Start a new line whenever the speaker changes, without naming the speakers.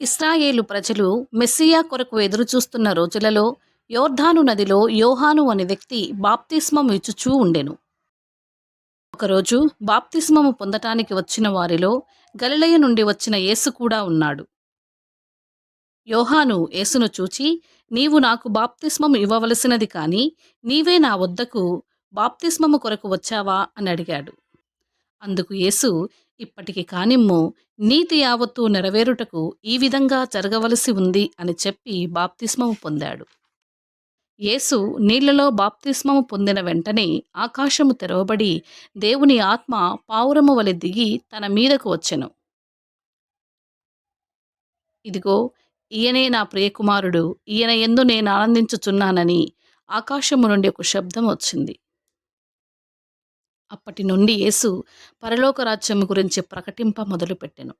ఇస్రాయేలు ప్రజలు మెస్సియా కొరకు ఎదురుచూస్తున్న రోజులలో యోర్ధాను నదిలో యోహాను అనే వ్యక్తి బాప్తిస్మం ఇచ్చుచూ ఉండెను. ఒకరోజు బాప్తిస్మము పొందటానికి వచ్చిన వారిలో గలిలయ నుండి వచ్చిన యేసు కూడా ఉన్నాడు. యోహాను యేసును చూచి నీవు నాకు బాప్తిస్మం ఇవ్వవలసినది కాని నీవే నా వద్దకు బాప్తిస్మము కొరకు వచ్చావా? అని అడిగాడు. అందుకు యేసు ఇప్పటికి కానిమ్ము నీతి యావత్తు నెరవేరుటకు ఈ విధంగా జరగవలసి ఉంది అని చెప్పి బాప్తిస్మము పొందాడు. యేసు నీళ్ళలో బాప్తిస్మము పొందిన వెంటనే ఆకాశము తెరవబడి దేవుని ఆత్మ పావురము వలె దిగి తన మీదకు వచ్చెను. ఇదిగో ఈయనే నా ప్రియకుమారుడు ఈయన ఎందు నేను ఆనందించుచున్నానని ఆకాశము నుండి ఒక శబ్దం వచ్చింది. అప్పటి నుండి యేసు పరలోక రాజ్యము గురించి ప్రకటింప మొదలుపెట్టెను.